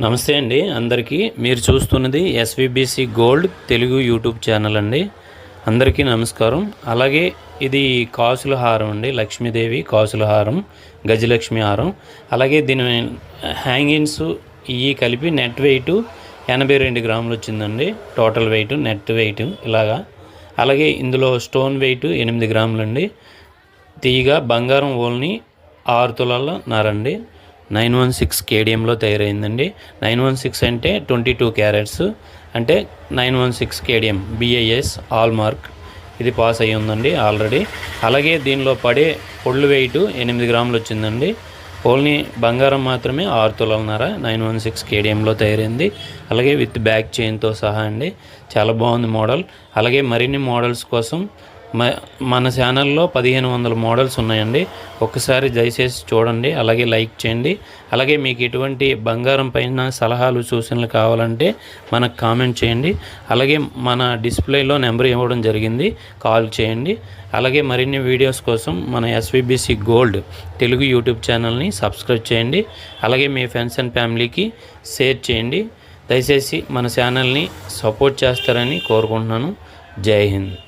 నమస్తే అండి. అందరికీ మీరు చూస్తున్నది SVBC gold Telugu YouTube channel అండి. అందరికీ నమస్కారం. అలాగే ఇది కాసుల హారం అండి. లక్ష్మీదేవి కాసుల హారం గజలక్ష్మి హారం. అలాగే దీని హ్యాంగింగ్స్ ఇవి కలిపి నెట్ వెయిట్ ఎనభై రెండు గ్రాములు వచ్చిందండి. టోటల్ వెయిట్ నెట్ వెయిట్ ఇలాగా. అలాగే ఇందులో స్టోన్ వెయిట్ ఎనిమిది గ్రాములండి. తీగ బంగారం ఓల్ని ఆరు తులాల నారండి. నైన్ వన్ సిక్స్ కేడిఎంలో తయారైందండి. నైన్ వన్ సిక్స్ అంటే ట్వంటీ టూ క్యారెట్స్. అంటే nine one six KDM BIS hallmark ఇది పాస్ అయ్యి ఉందండి ఆల్రెడీ. అలాగే దీనిలో పడే పొళ్ళు వెయిట్ ఎనిమిది గ్రాములు వచ్చిందండి. ఓన్లీ బంగారం మాత్రమే ఆరు తులాలన్నర నైన్ వన్ సిక్స్ కేడిఎంలో తయారైంది. అలాగే విత్ బ్యాక్ చైన్తో సహా అండి. చాలా బాగుంది మోడల్. అలాగే మరిన్ని మోడల్స్ కోసం మన ఛానల్లో పదిహేను వందల మోడల్స్ ఉన్నాయండి. ఒకసారి దయచేసి చూడండి అలాగే లైక్ చేయండి. అలాగే మీకు ఎటువంటి బంగారం పైన సలహాలు సూచనలు కావాలంటే మనకు కామెంట్ చేయండి. అలాగే మన డిస్ప్లేలో నెంబర్ ఇవ్వడం జరిగింది కాల్ చేయండి. అలాగే మరిన్ని వీడియోస్ కోసం మన ఎస్విబిసి గోల్డ్ తెలుగు యూట్యూబ్ ఛానల్ని సబ్స్క్రైబ్ చేయండి. అలాగే మీ ఫ్రెండ్స్ అండ్ ఫ్యామిలీకి షేర్ చేయండి. దయచేసి మన ఛానల్ని సపోర్ట్ చేస్తారని కోరుకుంటున్నాను. జై హింద్.